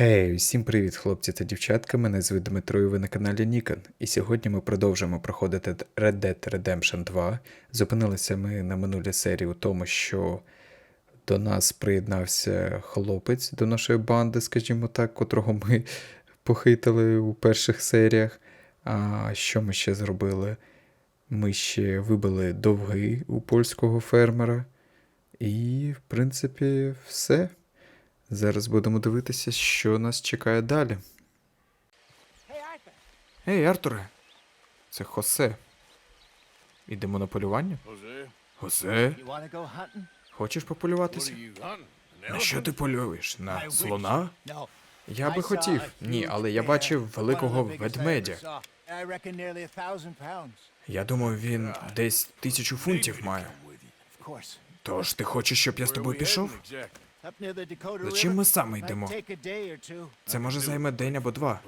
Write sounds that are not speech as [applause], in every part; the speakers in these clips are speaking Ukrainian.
Гей, всім привіт, хлопці та дівчатка. Мене звуть Дмитро і ви на каналі Нікон. І сьогодні ми продовжуємо проходити Red Dead Redemption 2. Зупинилися ми на минулій серії у тому, що до нас приєднався хлопець до нашої банди, скажімо так, котрого ми похитали у перших серіях. А що ми ще зробили? Ми ще вибили довги у польського фермера. І, в принципі, все. Зараз будемо дивитися, що нас чекає далі. Ей, Артуре, це Хосе. Ідемо на полювання? Хосе, хочеш пополюватися? На що ти полюєш? На слона? Я би хотів. Ні, але я бачив великого ведмедя. Я думаю, він десь тисячу фунтів має. Тож ти хочеш, щоб я з тобою пішов? За чим ми саме йдемо? Це може займе день або два.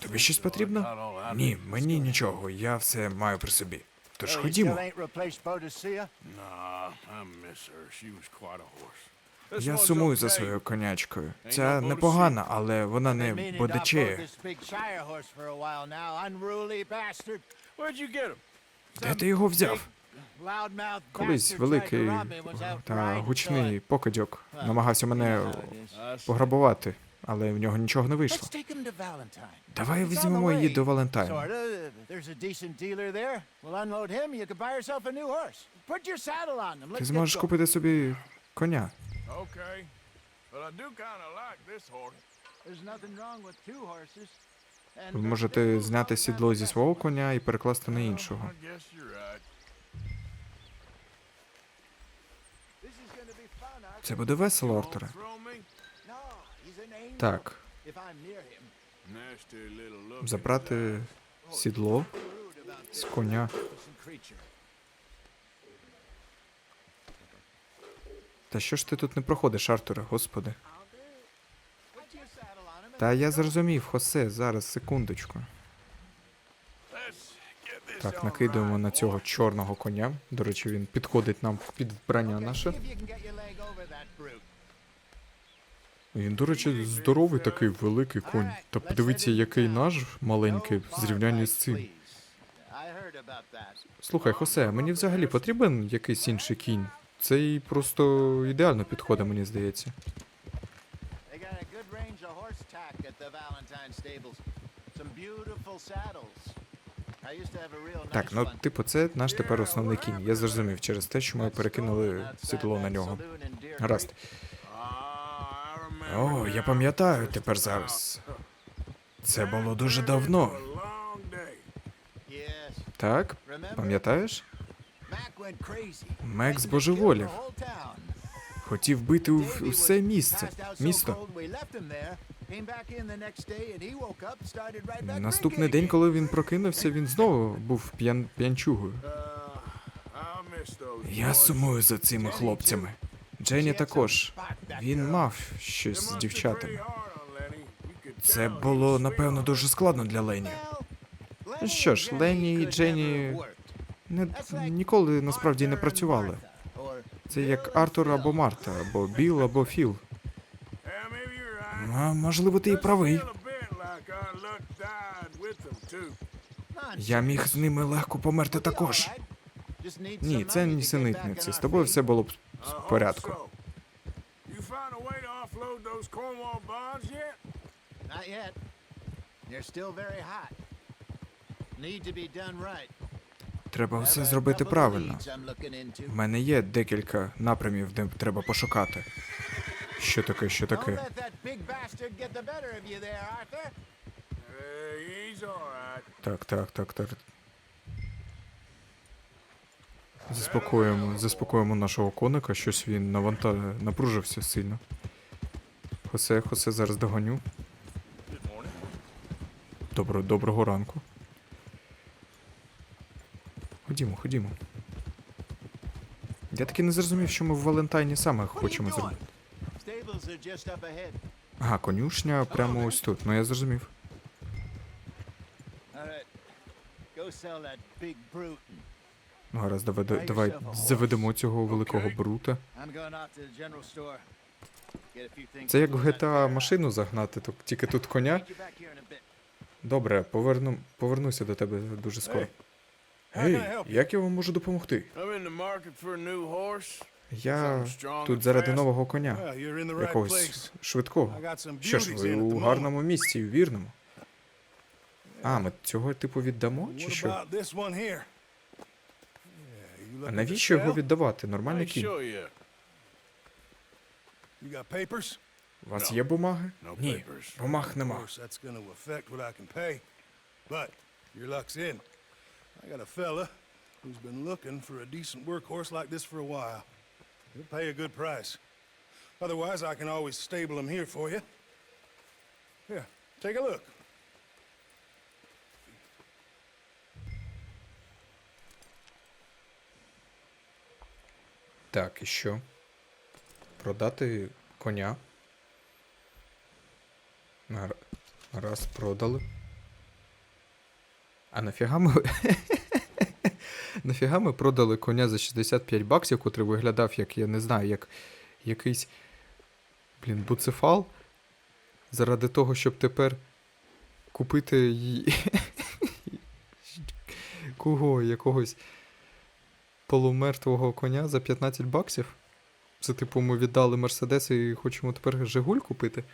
Тобі щось потрібно? Ні, мені нічого, я все маю при собі. Тож Oh, ходімо. still ain't replaced Boadicea? Nah, I miss her. She was quite a horse. This Я сумую за своєю конячкою. Ця непогана, але вона не бодичеє. Де ти його взяв? Колись великий та гучний покидьок намагався мене пограбувати, але в нього нічого не вийшло. Давай візьмемо її до Валентайна. Ти зможеш купити собі коня. Ви uh, можете зняти сідло зі свого коня і перекласти на іншого. Це буде весело, Артуре. Так, забрати сідло з коня. Та що ж ти тут не проходиш, Артуре, господи? Та я зрозумів, Хосе, зараз, секундочку. Так, накидуємо на цього чорного коня. До речі, він підходить нам під вбрання наше. see if you can get your leg over that brute. Він, до речі, здоровий такий великий конь. Та подивіться, який наш маленький в зрівнянні з цим. Слухай, Хосе, мені взагалі потрібен якийсь інший кінь. Цей просто ідеально підходить, мені здається. Так, ну типу, це наш тепер основний кінь. Я зрозумів через те, що ми перекинули сідло на нього. Гаразд. О, я пам'ятаю тепер зараз. Це було дуже давно. Так? Пам'ятаєш? Мек збожеволів. Хотів бити у- was місце. Місто. Наступний день, коли він прокинувся, він знову був п'ян п'янчугою. Uh, Я сумую за цими хлопцями. Дженні також. Він мав щось з дівчатами. Це було, напевно, дуже складно для Лені. Що ж, and Ленні і Дженні. Не, ніколи насправді не працювали. Це як Артур або Марта, або Біл, або Філ. А, можливо, ти і правий. Я міг з ними легко померти також. Ні, це нісенітниці. З тобою все було б в порядку. so. You found a way to offload those Cornwall bonds yet? Not yet. They're still very hot. Need to be done right. Треба все зробити правильно. В мене є декілька напрямів, де треба пошукати. Що таке, що таке? Uh. Так, так, так, так. Заспокоїмо, заспокоїмо нашого коника, щось він наванта... напружився сильно. Хосе, Хосе, зараз догоню. Добро, доброго ранку. Ходімо, ходімо. Я таки не зрозумів, що ми в Валентайні саме хочемо зробити. Ага, конюшня прямо ось тут. Ну я зрозумів. Go sell that big brute. and Гаразд, давай, давай заведемо цього великого брута. Це як в GTA машину загнати, тільки тут коня. Добре, поверну, повернуся до тебе дуже скоро. Гей, як я вам можу допомогти? Я тут заради нового коня, якогось швидкого. Що ж, ви у гарному місці, у вірному. А, ми цього типу віддамо, чи що? about this one here? Yeah, you А навіщо його віддавати? Нормальний кінь. У вас є бумаги? Ні, бумаг нема. I got a fella who's been looking for a decent workhorse like this for a while. He'll pay a good price. Otherwise, I can always stable him here for you. Here, take a look. Так, і що? Продати коня. Раз, продали. А нафіга ми. [laughs] нафіга ми продали коня за 65 баксів, котрий виглядав, як я не знаю, як якийсь. Блін, буцефал. Заради того, щоб тепер купити її. [laughs] Кого? Якогось полумертвого коня за 15 баксів. Це типу ми віддали Мерседес і хочемо тепер Жигуль купити.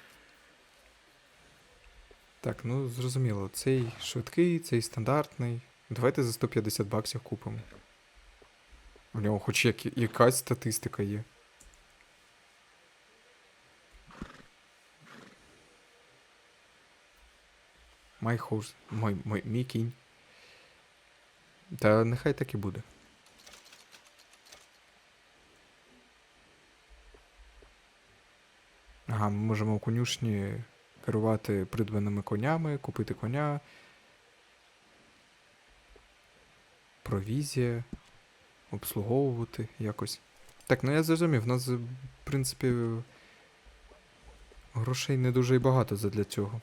Так, ну зрозуміло, цей швидкий, цей стандартний. Давайте за 150 баксів купимо. У нього хоч як, якась статистика є. Мой, мой, мій кінь. Та нехай так і буде. Ага, ми можемо в конюшні керувати придбаними конями, купити коня. Провізія. Обслуговувати якось. Так, ну я зрозумів, в нас, в принципі, грошей не дуже і багато задля цього.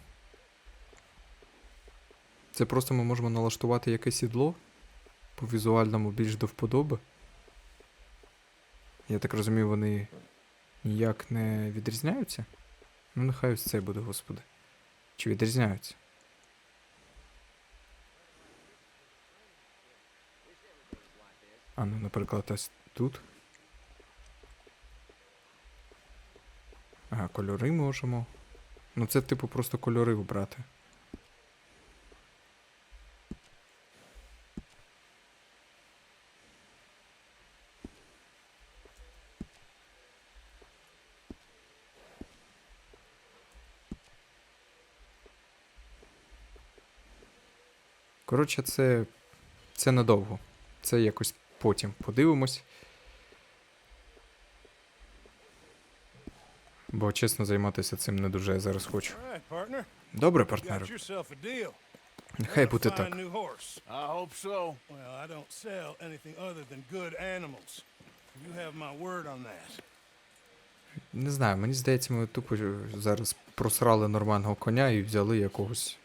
Це просто ми можемо налаштувати якесь сідло по візуальному більш до вподоби. Я так розумію, вони ніяк не відрізняються? Ну, нехай ось це буде, господи. Чи відрізняються? А ну, наприклад, ось тут. Ага, кольори можемо. Ну, це, типу, просто кольори обрати. Коротше, це. Це надовго. Це якось потім подивимось. Бо чесно займатися цим не дуже я зараз хочу. Добре, партнер. Нехай буде так. Не знаю, мені здається, ми тупо зараз просрали нормального коня і взяли якогось.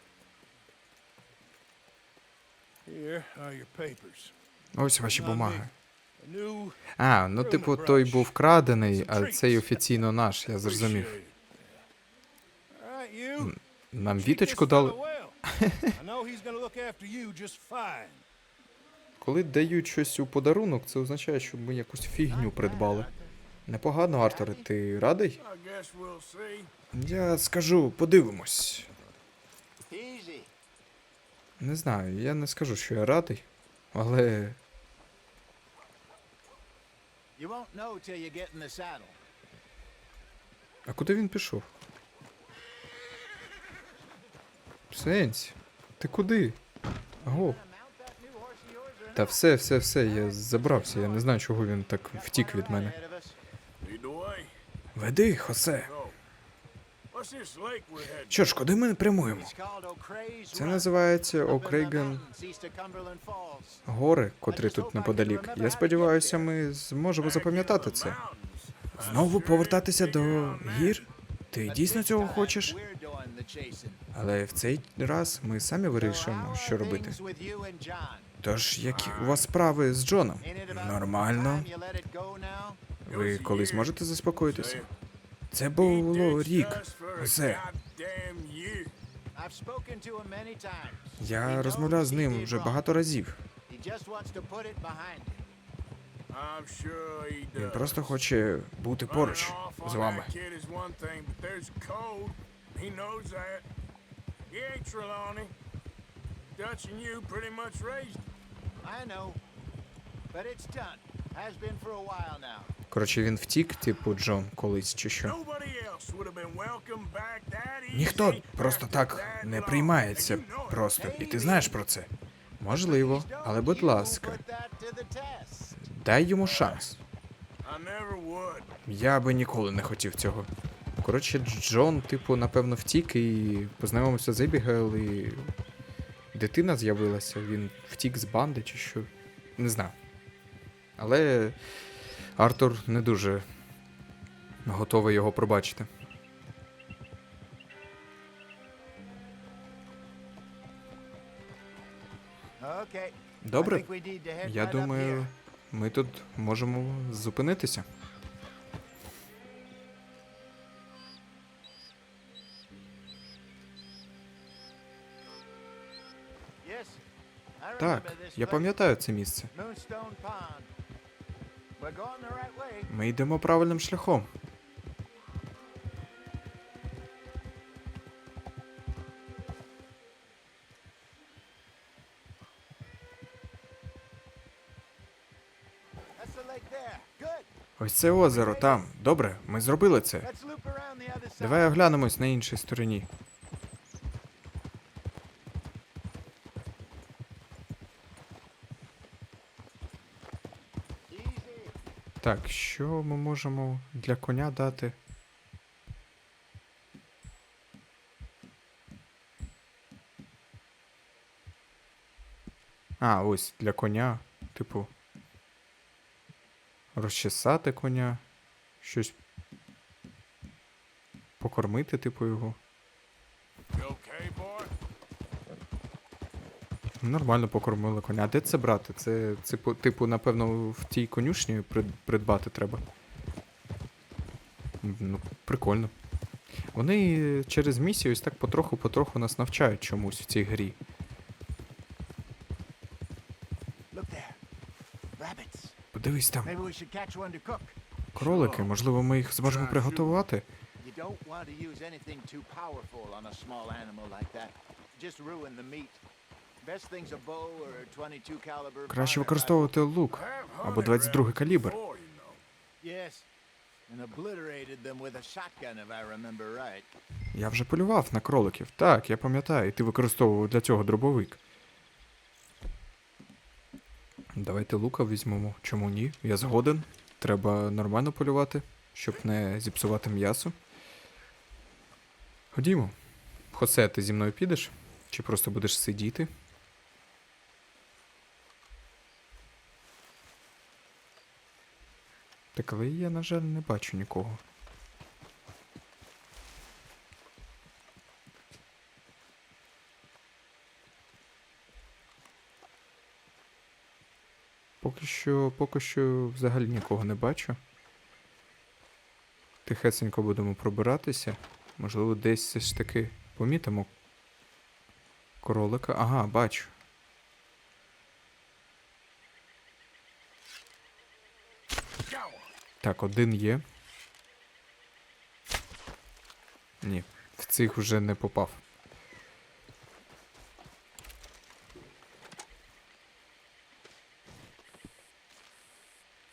Ось ваші бумаги. А, ну типу, той був крадений, а цей офіційно наш, я зрозумів. Нам віточку дали. [laughs] Коли дають щось у подарунок, це означає, що ми якусь фігню придбали. Непогано, Артуре, ти радий? Я скажу, подивимось. Не знаю, я не скажу, що я радий, але. А куди він пішов? Сенсі, ти куди? Аго. Та все, все, все, я забрався. Я не знаю, чого він так втік від мене. Веди, Хосе. Що ж, куди ми прямуємо? Called O'Crae's Це називається Окрейген гори, котрі тут неподалік. Я сподіваюся, ми зможемо запам'ятати це. Знову повертатися до гір? Ти дійсно цього хочеш? Але в цей раз ми самі So вирішуємо, що робити. Тож, які у вас справи з Джоном? Нормально. Ви колись можете заспокоїтися? Це було рік. Усе. Я розмовляв з ним вже багато разів. Він просто хоче бути поруч з вами. Dutch and you pretty much raised. I know. But it's done. Has been for a while now. Коротше, він втік, типу Джон, колись чи що. Ніхто просто так не приймається просто. І ти знаєш про це. Можливо, але будь ласка, дай йому шанс. Я би ніколи не хотів цього. Коротше, Джон, типу, напевно, втік і познайомився з Ебігейл, і дитина з'явилася, він втік з банди чи що. Не знаю. Але Артур не дуже готовий його пробачити. Добре, я думаю, ми тут можемо зупинитися. Так, я пам'ятаю це місце. Ми йдемо правильним шляхом. Ось це озеро там. Добре, ми зробили це. Давай оглянемось на іншій стороні. Так, що ми можемо для коня дати? А, ось для коня. Типу. Розчесати коня. Щось. Покормити, типу, його. Нормально покормили коня. А де це брати? Це, типу, типу, напевно, в тій конюшні придбати треба. Ну, прикольно. Вони через місію ось так потроху-потроху нас навчають чомусь в цій грі. Подивись там, кролики, можливо, ми їх зможемо приготувати. Краще використовувати лук. Або hunted 22 калібр. Я вже полював на кроликів. Так, я пам'ятаю, і ти використовував для цього дробовик. Давайте лука візьмемо. Чому ні? Я згоден. Треба нормально полювати, щоб не зіпсувати м'ясо. Ходімо. Хосе, ти зі мною підеш? Чи просто будеш сидіти? Так, але я, на жаль, не бачу нікого. Поки що, поки що взагалі нікого не бачу. Тихесенько будемо пробиратися. Можливо, десь все ж таки помітимо кролика. Ага, бачу. Go. Так, один є. Ні, в цих вже не попав.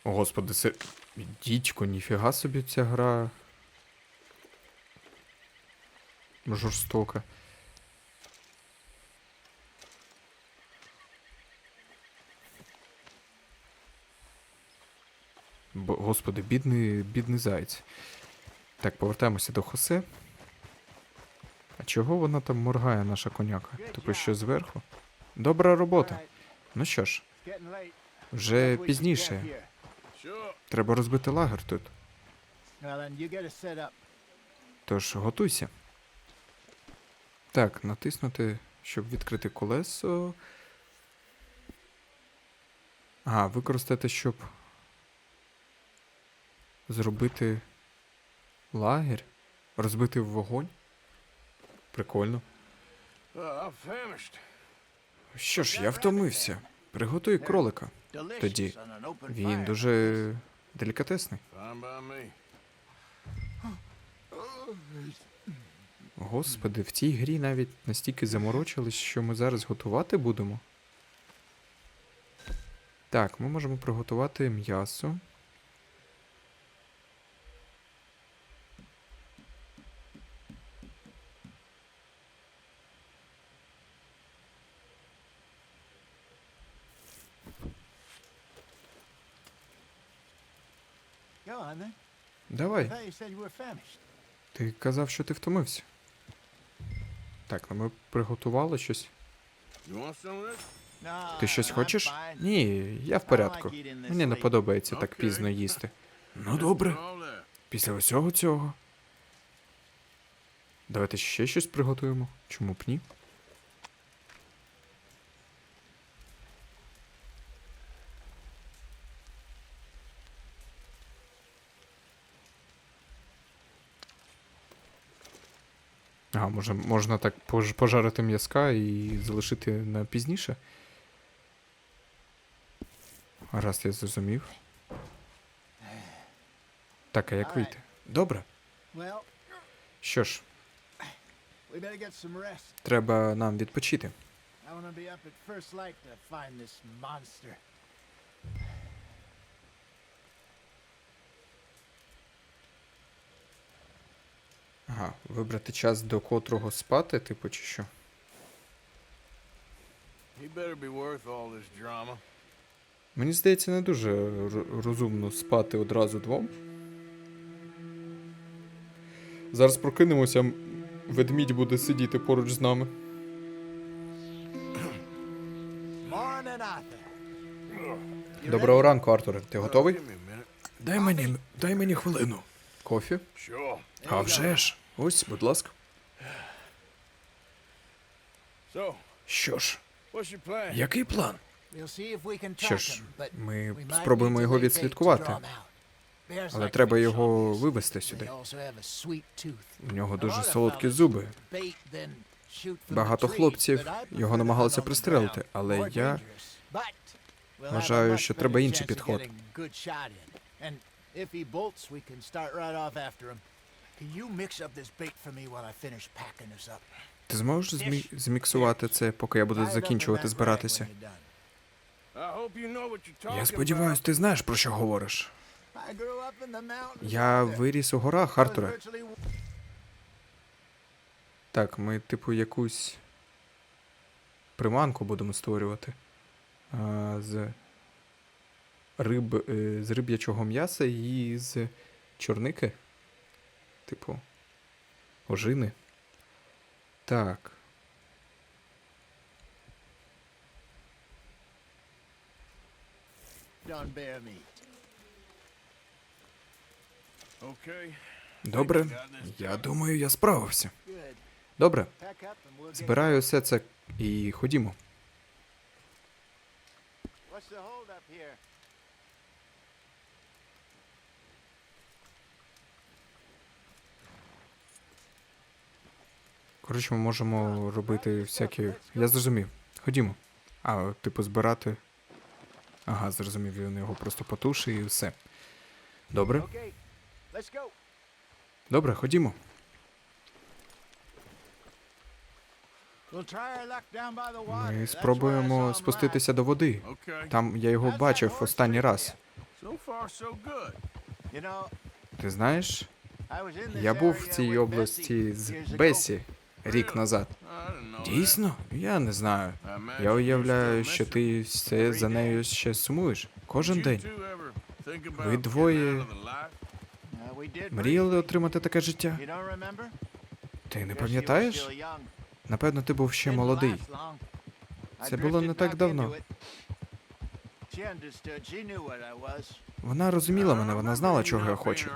О, господи, це. Дідько, ніфіга собі ця гра. Жорстока. Бо, господи, бідний, бідний заєць. Так, повертаємося до Хосе. А чого вона там моргає, наша коняка? Типу, що зверху? Добра робота. Ну що ж, вже пізніше. Треба розбити лагер тут. Тож готуйся. Так, натиснути, щоб відкрити колесо. Ага, використати, щоб зробити лагерь, розбити вогонь. Прикольно. Що ж, я втомився. Приготуй кролика. Тоді він дуже делікатесний. Господи, в цій грі навіть настільки заморочились, що ми зараз готувати будемо. Так, ми можемо приготувати м'ясо. Go on then. I Давай. thought you said you were famished. Ти казав, що ти втомився. Так, ну ми приготували щось. You want some of this? No, Ти щось хочеш? Ні, я в порядку. Мені не подобається так пізно їсти. Ну добре, після усього цього. Давайте ще щось приготуємо. Чому б ні? Може, можна так пожарити м'язка і залишити на пізніше? Раз я зрозумів. Так, а як вийти? Добре. Що ж, треба нам відпочити. I want to be up at first light to find this monster. Ага, вибрати час до котрого спати, типу, чи що? Мені здається, не дуже розумно спати одразу двом. Зараз прокинемося, ведмідь буде сидіти поруч з нами. Доброго ранку, Артуре. Ти готовий? Дай мені, дай мені хвилину. Кофі? А вже ж. Ось, будь ласка. Що ж, який план? Що ж, ми спробуємо його відслідкувати. Але треба його вивести сюди. У нього дуже солодкі зуби. Багато хлопців його намагалися пристрелити, але я вважаю, що треба інший підход. Ти зможеш змі... зміксувати це, поки я буду закінчувати збиратися? Я сподіваюсь, about. ти знаєш, про що говориш. Я виріс у горах, Артуре. Так, ми, типу, якусь приманку будемо створювати. А, з риб, е, з риб'ячого м'яса і з чорники. Типу, ожини. Так. Добре. Я думаю, я справився. Добре. Збираю все це і ходімо. What's the hold up here? Коротше, ми можемо робити всякі. Я зрозумів. Ходімо. А, типу, збирати. Ага, зрозумів, він його просто потушить і все. Добре. Добре, ходімо. Ми спробуємо спуститися до води. Там я його бачив останній раз. Ти знаєш, я був в цій області з. Бесі рік назад. Дійсно? Я не знаю. Я уявляю, що ти все за нею ще сумуєш. Кожен день. Ви двоє? Uh, Мріяли отримати таке життя? Ти не пам'ятаєш? Напевно, ти був ще молодий. Це було не так давно. Вона розуміла мене, вона знала, чого я хочу.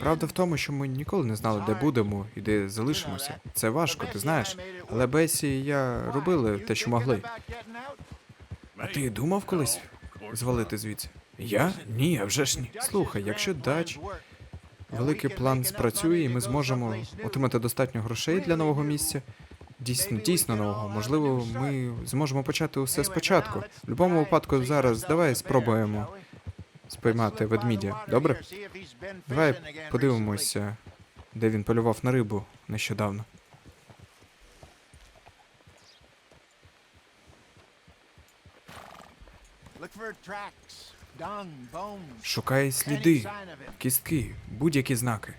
Правда в тому, що ми ніколи не знали, де будемо і де залишимося. Це важко, ти знаєш. Але Бесі і я робили те, що могли. А ти думав колись звалити звідси? Я? Ні, а вже ж ні. Слухай, якщо дач великий план спрацює, і ми зможемо отримати достатньо грошей для нового місця. Дійсно, дійсно нового. Можливо, ми зможемо почати усе спочатку. В будь-якому випадку зараз давай спробуємо спіймати ведмідя. Добре? Давай подивимося, де він полював на рибу нещодавно. Шукай сліди, кістки, будь-які знаки.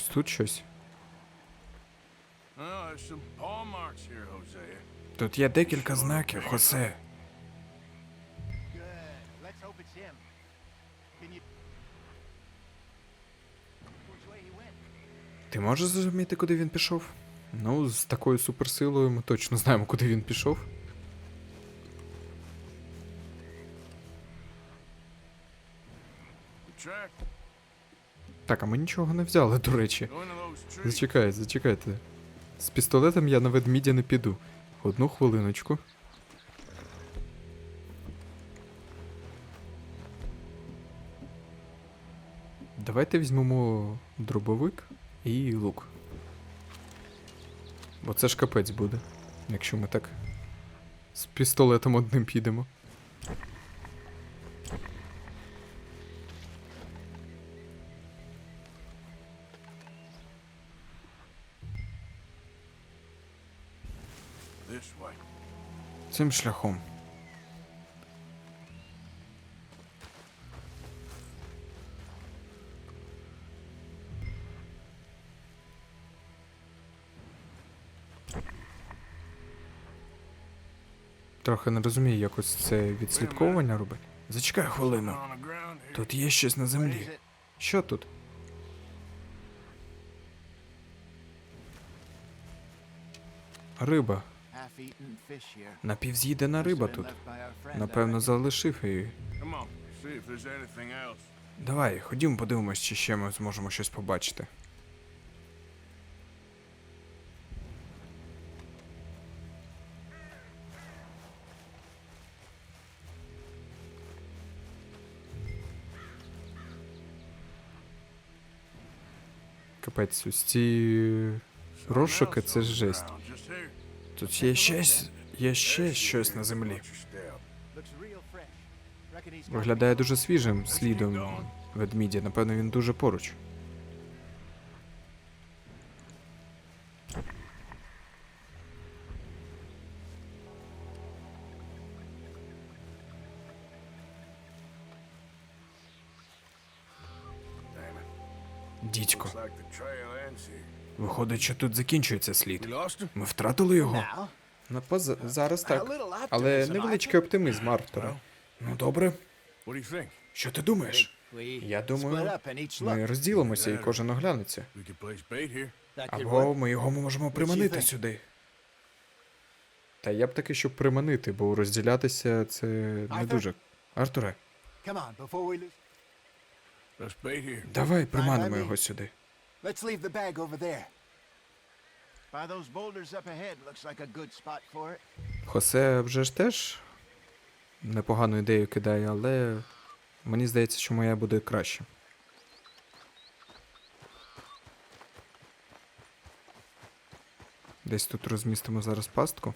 Ось тут щось. Oh. Тут є декілька знаків, Хосе. Ти можеш зрозуміти, куди він пішов? Ну, з такою суперсилою ми точно знаємо, куди він пішов. Так, а ми нічого не взяли, до речі. Зачекайте, зачекайте. З пістолетом я на ведмідя не піду. Одну хвилиночку. Давайте візьмемо дробовик і лук. Бо це ж капець буде, якщо ми так з пістолетом одним підемо. Цим шляхом. Трохи не розумію, як ось це відслідковування робить. Зачекай хвилину. Тут є щось на землі. Що тут? Риба. Напівз'їдена риба тут. Напевно, залишив її. Давай, ходімо подивимось, чи ще ми зможемо щось побачити. Капець, ось ці розшуки це ж жесть. Ground, Just here. Тут є ще, с- є ще There's щось your на землі. watch your step. Looks real fresh. Reckon he's got Виглядає me. дуже свіжим слідом ведмідя. Напевно, він дуже поруч. Damn it. Дідько, Виходить, що тут закінчується слід. Ми втратили його. Now, поз... Зараз так. Але невеличкий оптимізм Артура. Ну добре, що ти думаєш? Я думаю, ми розділимося і кожен оглянеться. Або ми його можемо приманити сюди. Та я б таки, щоб приманити, бо розділятися це не дуже. Артуре, давай приманимо його сюди. Let's leave the bag over there. By those boulders up ahead, looks like a good spot for it. Хосе вже ж теж непогану ідею кидає, але мені здається, що моя буде краще. Десь тут розмістимо зараз пастку.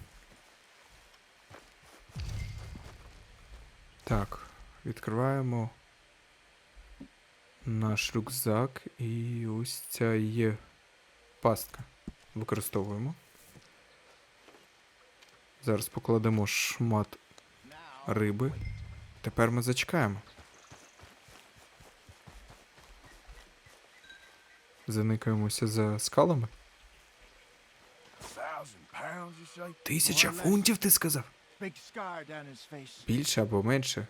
Так, відкриваємо наш рюкзак і ось ця є пастка. Використовуємо. Зараз покладемо шмат риби. Тепер ми зачекаємо. Заникаємося за скалами. Тисяча фунтів, ти сказав? Більше або менше.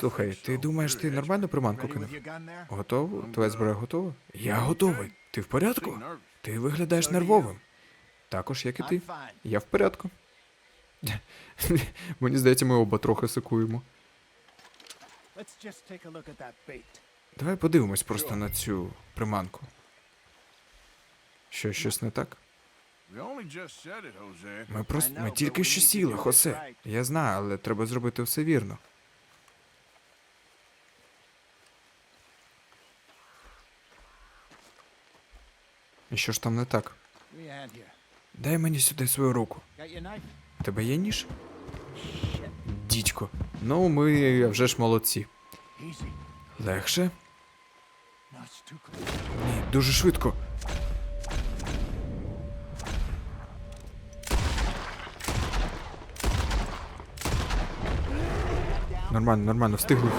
Слухай, ти думаєш, ти нормальну приманку кинув? Готово? Твоя зброя готова? Я готовий. Ти в порядку? Ти виглядаєш нервовим. Також, як і ти. Я в порядку. [laughs] Мені здається, ми оба трохи сикуємо. Давай подивимось просто на цю приманку. Що, щось не так? Ми просто ми тільки що сіли, Хосе. Я знаю, але треба зробити все вірно. Що ж там не так? Дай мені сюди свою руку. Тебе є ніж? Дідько. Ну, ми вже ж молодці. Легше? Ні, дуже швидко. Нормально, нормально, встигли.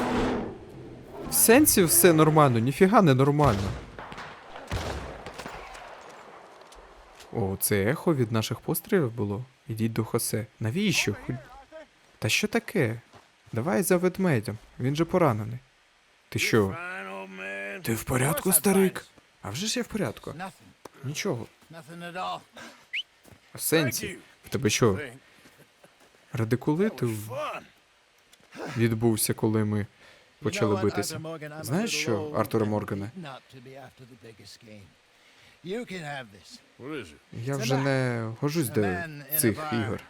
В сенсі все нормально, ніфіга не нормально. О, це ехо від наших пострілів було. Ідіть до Хосе. Навіщо? Та що таке? Давай за ведмедем. Він же поранений. Ти що? Ти в порядку, старик? А вже ж я в порядку. Нічого. В сенсі. В тебе що? Радикулит відбувся, коли ми почали битися. Знаєш що, old Артуре Я вже не гожусь до цих ігор.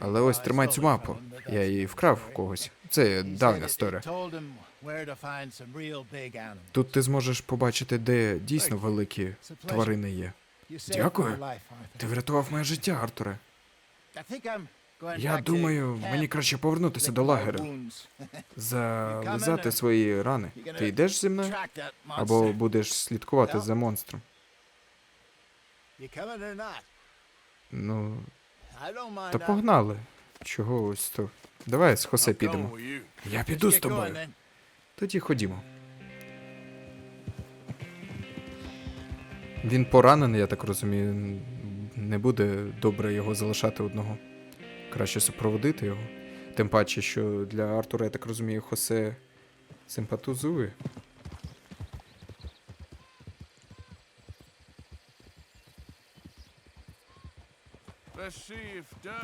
Але ось тримай цю мапу. Я її вкрав в когось. Це давня історія. Тут ти зможеш побачити, де дійсно великі тварини є. Дякую. Ти врятував моє життя, Артуре. Я думаю, мені краще повернутися до лагеря, зализати свої рани. Ти йдеш зі мною? Або будеш слідкувати за монстром? Ну, та погнали. Чого ось то? Давай з Хосе підемо. Я піду з тобою. Тоді ходімо. Він поранений, я так розумію. Не буде добре його залишати одного. Краще супроводити його. Тим паче, що для Артура, я так розумію, Хосе симпатизує. Let's see if Dutch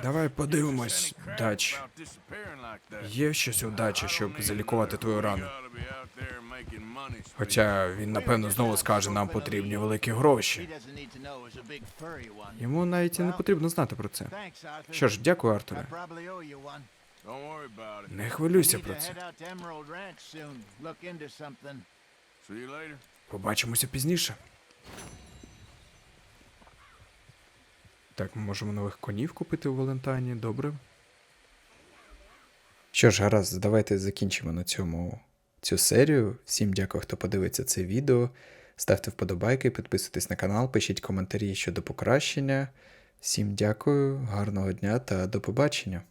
Давай подивимось, Дач. Є щось у дачі, щоб залікувати твою рану. Хоча він, напевно, знову скаже, нам потрібні великі гроші. Йому навіть і не потрібно знати про це. Що ж, дякую, Артуре. Не хвилюйся про це. head out to Emerald Ranch soon. Look into something. Побачимося пізніше. Так, ми можемо нових конів купити у Валентайні, добре. Що ж, гаразд, давайте закінчимо на цьому цю серію. Всім дякую, хто подивиться це відео. Ставте вподобайки, підписуйтесь на канал, пишіть коментарі щодо покращення. Всім дякую, гарного дня та до побачення.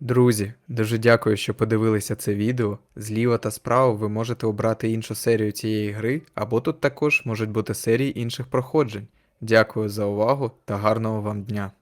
Друзі, дуже дякую, що подивилися це відео. Зліва та справа ви можете обрати іншу серію цієї гри, або тут також можуть бути серії інших проходжень. Дякую за увагу та гарного вам дня!